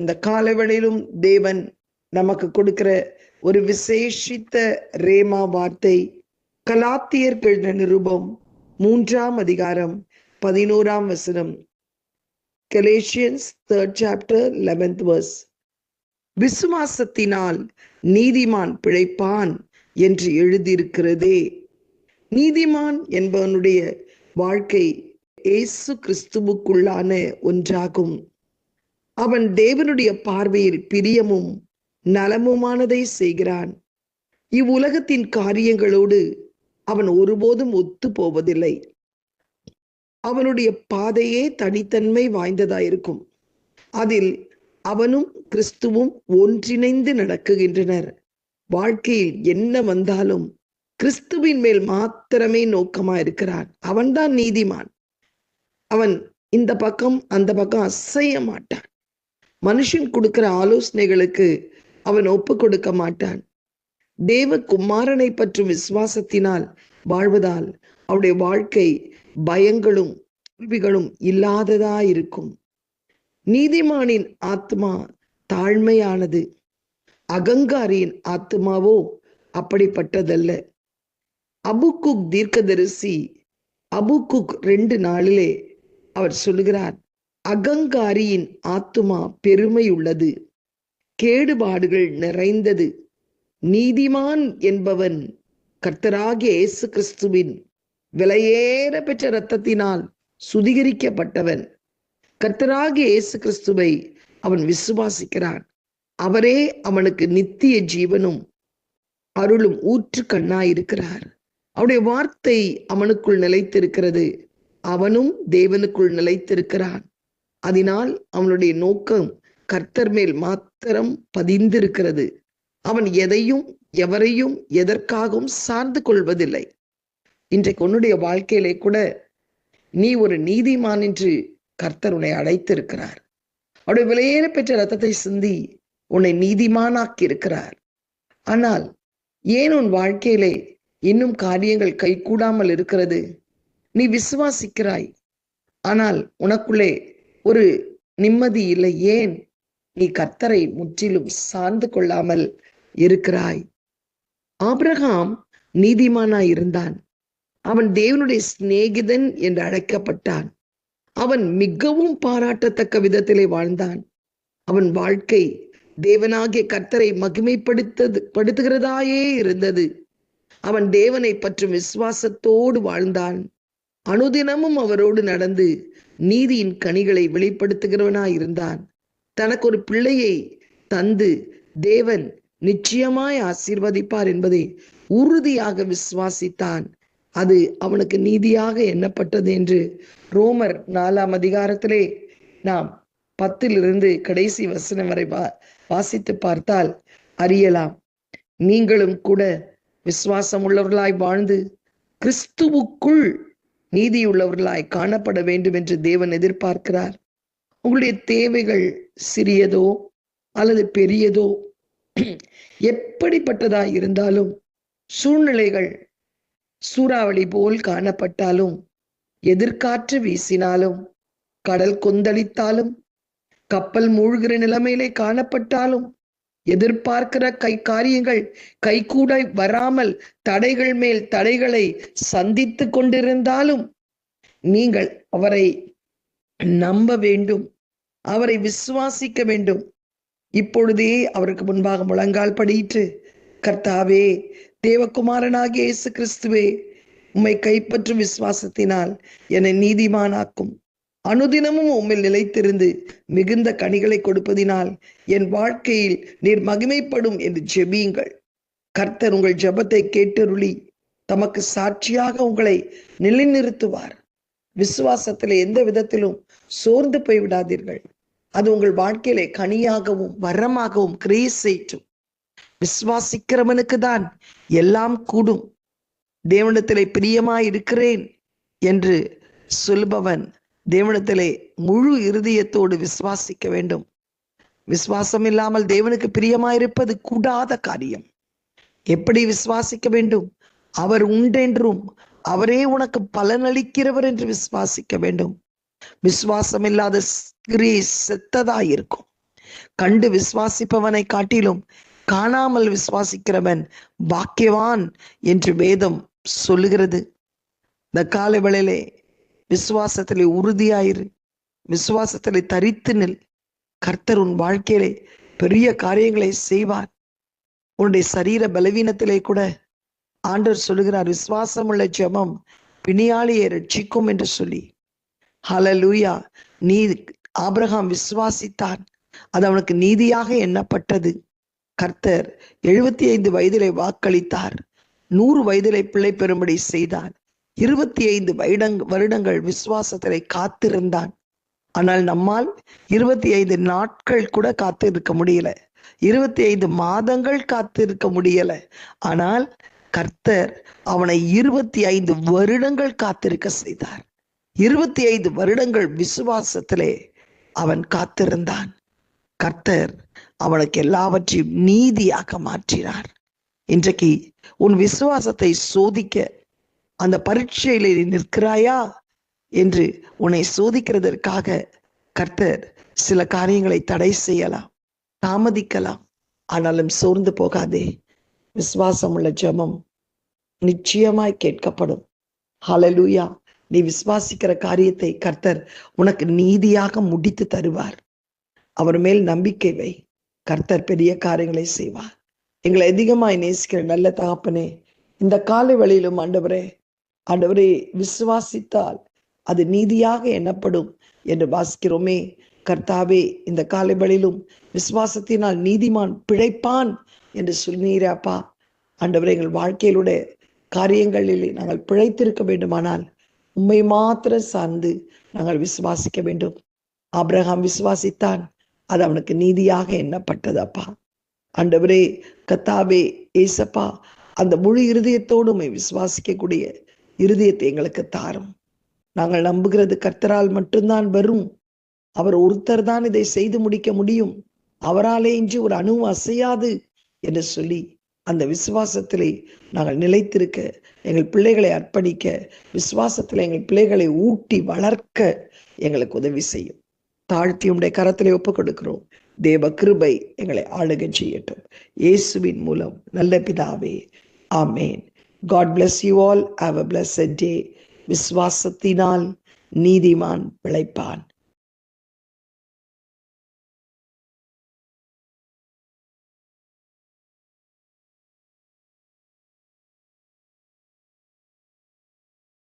இந்த காலவெளியிலும் தேவன் நமக்கு கொடுக்கிற ஒரு விசேஷித்த ரேமா வார்த்தை கலாத்தியர்கள் நிருபம் மூன்றாம் அதிகாரம் பதினோராம் வசனம். Galatians third chapter eleventh verse விசுவாசத்தினால் நீதிமான் பிழைப்பான் என்று எழுதியிருக்கிறதே. நீதிமான் என்பவனுடைய வாழ்க்கை இயேசு கிறிஸ்துவுக்குள்ளான ஒன்றாகும். அவன் தேவனுடைய பார்வையில் பிரியமும் நலமுமானதை செய்கிறான். இவ்வுலகத்தின் காரியங்களோடு அவன் ஒருபோதும் ஒத்து போவதில்லை அவனுடைய பாதையே தனித்தன்மை வாய்ந்ததாயிருக்கும். அதில் அவனும் கிறிஸ்துவும் ஒன்றிணைந்து நடக்குகின்றனர். வாழ்க்கையில் என்ன வந்தாலும் கிறிஸ்துவின் மேல் மாத்திரமே நோக்கமா இருக்கிறான் அவன்தான் நீதிமான். அவன் இந்த பக்கம் அந்த பக்கம் அசைய மாட்டான் மனுஷன் கொடுக்கிற ஆலோசனைகளுக்கு அவன் ஒப்பு கொடுக்க மாட்டான். தேவ குமாரனை பற்றும் விசுவாசத்தினால் வாழ்வதால் அவருடைய வாழ்க்கை பயங்களும் தோல்விகளும் இல்லாததா இருக்கும் நீதிமானின் ஆத்மா தாழ்மையானது. அகங்காரியின் ஆத்மாவோ அப்படிப்பட்டதல்ல. அபுக்குக் தீர்க்கதரிசி அபுக்குக் ரெண்டு நாளிலே அவர் சொல்லுகிறார் அகங்காரியின் ஆத்துமா பெருமை உள்ளது கேடுபாடுகள் நிறைந்தது. நீதிமான் என்பவன் கர்த்தராகிய இயேசு கிறிஸ்துவின் விலையேற பெற்ற இரத்தத்தினால் சுதிகரிக்கப்பட்டவன். கர்த்தராகிய இயேசு கிறிஸ்துவை அவன் விசுவாசிக்கிறான். அவரே அவனுக்கு நித்திய ஜீவனும் அருளும் ஊற்று கண்ணாயிருக்கிறார். அவனுடைய வார்த்தை அவனுக்குள் நிலைத்திருக்கிறது. அவனும் தேவனுக்குள் நிலைத்திருக்கிறான். அதனால் அவனுடைய நோக்கம் கர்த்தர் மேல் மாத்திரம் பதிந்திருக்கிறது. அவன் எதையும் எவரையும் எதற்காகவும் சார்ந்து கொள்வதில்லை. இன்றைக்கு உன்னுடைய வாழ்க்கையிலே கூட நீ ஒரு நீதிமான் என்று கர்த்தர் உன்னை அழைத்திருக்கிறார். அவருடைய விலையேற பெற்ற ரத்தத்தை சிந்தி உன்னை நீதிமானாக்கி இருக்கிறார். ஆனால் ஏன் உன் வாழ்க்கையிலே இன்னும் காரியங்கள் கைகூடாமல் இருக்கிறது? நீ விசுவாசிக்கிறாய். ஆனால் உனக்குள்ளே ஒரு நிம்மதி இல்லை. ஏன்? நீ கர்த்தரை முற்றிலும் சார்ந்து கொள்ளாமல் இருக்கிறாய். ஆபிரகாம் நீதிமானாய் இருந்தான். அவன் தேவனுடைய சிநேகிதன் என்று அழைக்கப்பட்டான். அவன் மிகவும் பாராட்டத்தக்க விதத்திலே வாழ்ந்தான். அவன் வாழ்க்கை தேவனாகிய கர்த்தரை மகிமைப்படுத்தது படுத்துகிறதாயே இருந்தது. அவன் தேவனை பற்றும் விசுவாசத்தோடு வாழ்ந்தான். அனுதினமும் அவரோடு நடந்து நீதியின் கனிகளை வெளிப்படுத்துகிறவனாய் இருந்தான் தனக்கு ஒரு பிள்ளையை தந்து தேவன் நிச்சயமாய் ஆசீர்வதிப்பார் என்பதை உறுதியாக விசுவாசித்தான். அது அவனுக்கு நீதியாக எண்ணப்பட்டது என்று ரோமர் நாலாம் அதிகாரத்திலே நாம் பத்திலிருந்து கடைசி வசனம் வரை வா வாசித்து பார்த்தால் அறியலாம். நீங்களும் கூட விசுவாசம் உள்ளவர்களாய் வாழ்ந்து கிறிஸ்துவுக்குள் நீதியுள்ளவர்களாய் காணப்பட வேண்டும் என்று தேவன் எதிர்பார்க்கிறார். உங்களுடைய தேவைகள் சிறியதோ அல்லது பெரியதோ எப்படிப்பட்டதாய் இருந்தாலும் சூழ்நிலைகள் சூறாவளி போல் காணப்பட்டாலும் எதிர்காற்று வீசினாலும் கடல் கொந்தளித்தாலும் கப்பல் மூழ்கிற நிலைமையிலே காணப்பட்டாலும் எதிர்பார்க்கிற கை காரியங்கள் கைகூட வராமல் தடைகள் மேல் தடைகளை சந்தித்து கொண்டிருந்தாலும் நீங்கள் அவரை நம்ப வேண்டும் அவரை விசுவாசிக்க வேண்டும். இப்பொழுதே அவருக்கு முன்பாக முழங்கால் படியிட்டு கர்த்தாவே தேவகுமாரனாகிய இயேசு கிறிஸ்துவே உம்மை கைப்பற்றும் விசுவாசத்தினால் என்னை நீதிமானாக்கும். அனுதினமும் உம்மில் நிலைத்திருந்து மிகுந்த கனிகளை கொடுப்பதினால் என் வாழ்க்கையில் நீர் மகிமைப்படும் என்று ஜெபியுங்கள். கர்த்தர் உங்கள் ஜபத்தை கேட்டருளி தமக்கு சாட்சியாக உங்களை நிலைநிறுத்துவார். விசுவாசத்தில் எந்த விதத்திலும் சோர்ந்து போய் விடாதீர்கள் அது உங்கள் வாழ்க்கையிலே கனியாகவும் வரமாகவும் கிரியை செய்யும் விசுவாசிக்கிறவனுக்கு தான் எல்லாம் கூடும். தேவனத்திலே பிரியமாய் இருக்கிறேன் என்று சொல்பவன் தேவனத்திலே முழு இருதயத்தோடு விசுவாசிக்க வேண்டும். விசுவாசம் இல்லாமல் தேவனுக்கு பிரியமாயிருப்பது கூடாத காரியம். எப்படி விசுவாசிக்க வேண்டும்? அவர் உண்டென்றும் அவரே உனக்கு பலனளிக்கிறவர் என்று விசுவாசிக்க வேண்டும். விசுவாசம் இல்லாத கிரியை செத்ததாயிருக்கும். கண்டு விசுவாசிப்பவனை காட்டிலும் காணாமல் விசுவாசிக்கிறவன் பாக்கியவான் என்று வேதம் சொல்லுகிறது. இந்த கால வேளையிலே விசுவாசத்திலே உறுதியாயிரு. விசுவாசத்திலே தரித்து நில். கர்த்தர் உன் வாழ்க்கையிலே பெரிய காரியங்களை செய்வார். உன்னுடைய சரீர பலவீனத்திலே கூட ஆண்டவர் சொல்லுகிறார் விசுவாசமுள்ள ஜெபம் பிணியாளியை ரட்சிக்கும் என்று சொல்லி. ஹலலூயா நீ ஆபிரகாம் விசுவாசித்தான். அது அவனுக்கு நீதியாக எண்ணப்பட்டது. கர்த்தர் எழுபத்தி ஐந்து வயதிலே வாக்களித்தார். நூறு வயதிலே பிள்ளை பெறும்படி செய்தார். இருபத்தி ஐந்து வருடங் வருடங்கள் விசுவாசத்திலே காத்திருந்தான். ஆனால் நம்மால் இருபத்தி ஐந்து நாட்கள் கூட காத்திருக்க முடியல. இருபத்தி ஐந்து மாதங்கள் காத்திருக்க முடியல. ஆனால் கர்த்தர் அவனை இருபத்தி ஐந்து வருடங்கள் காத்திருக்க செய்தார். இருபத்தி ஐந்து வருடங்கள் விசுவாசத்திலே அவன் காத்திருந்தான். கர்த்தர் அவனுக்கு எல்லாவற்றையும் நீதியாக மாற்றினார். இன்றைக்கு உன் விசுவாசத்தை சோதிக்க அந்த பரீட்சையில் நீ நிற்கிறாயா என்று உன்னை சோதிக்கிறதற்காக கர்த்தர் சில காரியங்களை தடை செய்யலாம் தாமதிக்கலாம். ஆனாலும் சோர்ந்து போகாதே. விசுவாசம் உள்ள ஜபம் நிச்சயமாய் கேட்கப்படும். ஹலலூயா நீ விசுவாசிக்கிற காரியத்தை கர்த்தர் உனக்கு நீதியாக முடித்து தருவார். அவர் மேல் நம்பிக்கை வை. கர்த்தர் பெரிய காரியங்களை செய்வார். எங்களை அதிகமாய் நேசிக்கிற நல்ல தகப்பனே இந்த காலை வழியிலும் ஆண்டவரே ஆண்டவரே விசுவாசித்தால் அது நீதியாக எண்ணப்படும் என்று வாசிக்கிறோமே. கர்த்தாவே இந்த காலை விசுவாசத்தினால் நீதிமான் பிழைப்பான் என்று சொன்னீரப்பா ஆண்டவரே எங்கள் வாழ்க்கையிலுடைய காரியங்களில் நாங்கள் பிழைத்திருக்க வேண்டுமானால் உண்மை மாத்திர சார்ந்து நாங்கள் விசுவாசிக்க வேண்டும். ஆப்ரஹாம் விசுவாசித்தான் அது அவனுக்கு நீதியாக எண்ணப்பட்டது அப்பா. ஆண்டவரே கத்தாவே ஏசப்பா அந்த முழு இருதயத்தோடு உண்மை விசுவாசிக்கக்கூடிய இருதயத்தை எங்களுக்கு தாரும். நாங்கள் நம்புகிறது கர்த்தரால் மட்டும்தான் வரும். அவர் ஒருத்தர் தான் இதை செய்து முடிக்க முடியும். அவராலே இன்றி ஒரு அணுவும் அசையாது என்று சொல்லி அந்த விசுவாசத்திலே நாங்கள் நிலைத்திருக்க எங்கள் பிள்ளைகளை அர்ப்பணிக்க விசுவாசத்தில் எங்கள் பிள்ளைகளை ஊட்டி வளர்க்க எங்களுக்கு உதவி செய்யும். தாழ்த்தி உடைய கரத்திலே ஒப்புக் கொடுக்கிறோம் தேவ கிருபை எங்களை ஆளுகை செய்யட்டும். இயேசுவின் மூலம் நல்ல பிதாவே ஆமேன். God bless you all. Have a blessed day. Viswasatinal, Nidiman, Pilaipan.